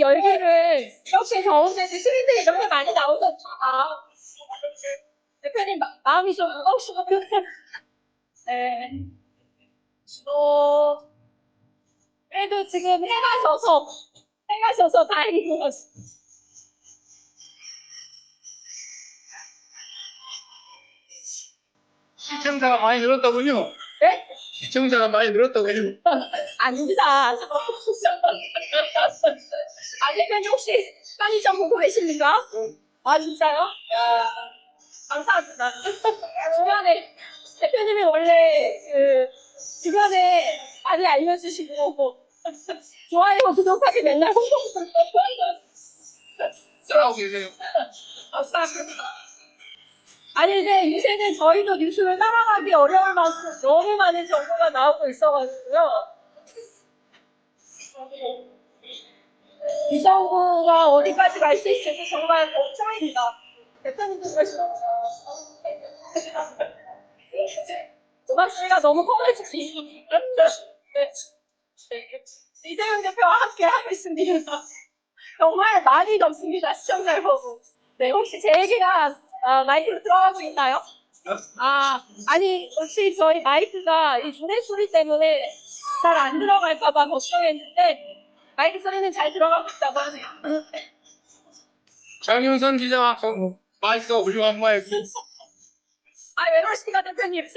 열기를 이렇게 더운데 스님들이 이렇게 많이 나오셨잖아. 대표님 마, 마음이 좀 무거우시고 네. 어, 그래도 지금 해가 져서 해가 져서 다행인 것 같습니다. 시청자가 많이 늘었다군요. 네? 시청자가 많이 늘었다군요. 아닙니다. 아, 대표님 혹시 편의점 보고 계십니까? 아, 진짜요? 야, 감사합니다. 주변에, 대표님이 원래, 그, 주변에 많이 알려주시고, 뭐, 좋아요, 구독하기 맨날 홍보. 싸우고 계세요. 감사합니다. 아니, 이제 요새는 저희도 뉴스를 따라가기 어려울 만큼 너무 많은 정보가 나오고 있어가지고요. 이 정부가 어디까지 갈 수 있을지 정말 걱정입니다. 대표님도 그러시죠? 조각씨가 너무 커가지고 네. 이재명 대표와 함께 하겠습니다. 정말 많이 넘습니다. 시청자 보고. 네, 혹시 제 얘기가 아, 마이크로 들어가고 있나요? 아, 아니, 혹시 저희 마이크가 이 주내 소리 때문에 잘 안 들어갈까봐 걱정했는데, 마이크 소리는 잘 들어가고 있다고 하네요. 장윤선 기자와 거- 마이크가 훌륭한 마이크. 아, 왜 그러십니까, 대표님?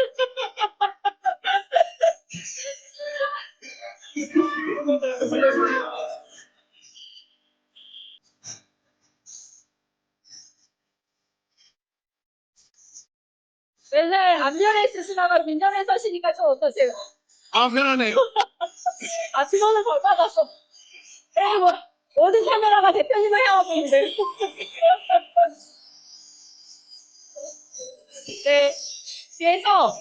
맨날 앞면에 쓰시다가 뒷면에 서시니까 좀 어떠세요? 아, 편하네요. 아, 직원은 벌 받았어. 에이, 뭐, 모든 카메라가 대표님을 향하고 있는데. 네, 뒤에서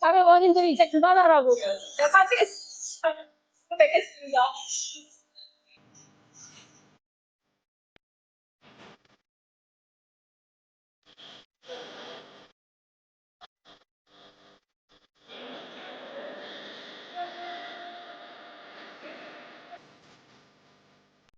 다른 원인들이 이제 그만하라고. 제가 빠지겠습니다. 또 뵙겠습니다.